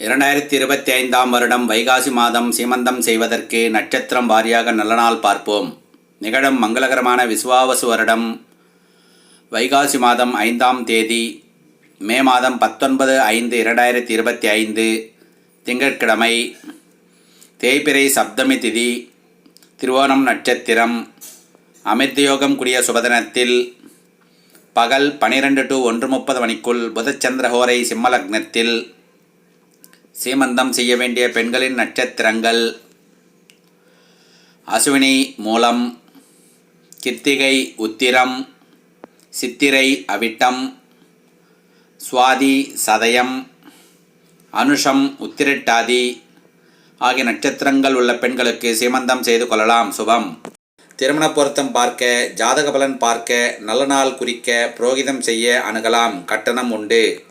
இரண்டாயிரத்தி இருபத்தி ஐந்தாம் வருடம் வைகாசி மாதம் சீமந்தம் செய்வதற்கு நட்சத்திரம் வாரியாக நல்ல நாள் பார்ப்போம். நிகழும் மங்களகரமான விசுவாவசு வருடம் வைகாசி மாதம் ஐந்தாம் தேதி மே மாதம் பத்தொன்பது ஐந்து இரண்டாயிரத்தி இருபத்தி ஐந்து திங்கட்கிழமை தேய்பிறை சப்தமி திதி திருவோணம் நட்சத்திரம் அமிர்தயோகம் கூடிய சுபதனத்தில் பகல் பனிரெண்டு டு ஒன்று முப்பது மணிக்குள் புதச்சந்திரஹோரை சிம்மலக்னத்தில் சீமந்தம் செய்ய வேண்டிய பெண்களின் நட்சத்திரங்கள். அசுவினி மூலம் கித்திகை உத்திரம் சித்திரை அவிட்டம் சுவாதி சதயம் அனுஷம் உத்திரட்டாதி ஆகிய நட்சத்திரங்கள் உள்ள பெண்களுக்கு சீமந்தம் செய்து கொள்ளலாம். சுபம். திருமண பொருத்தம் பார்க்க ஜாதக பலன் பார்க்க நல்ல நாள் குறிக்க புரோகிதம் செய்ய அணுகலாம். கட்டணம் உண்டு.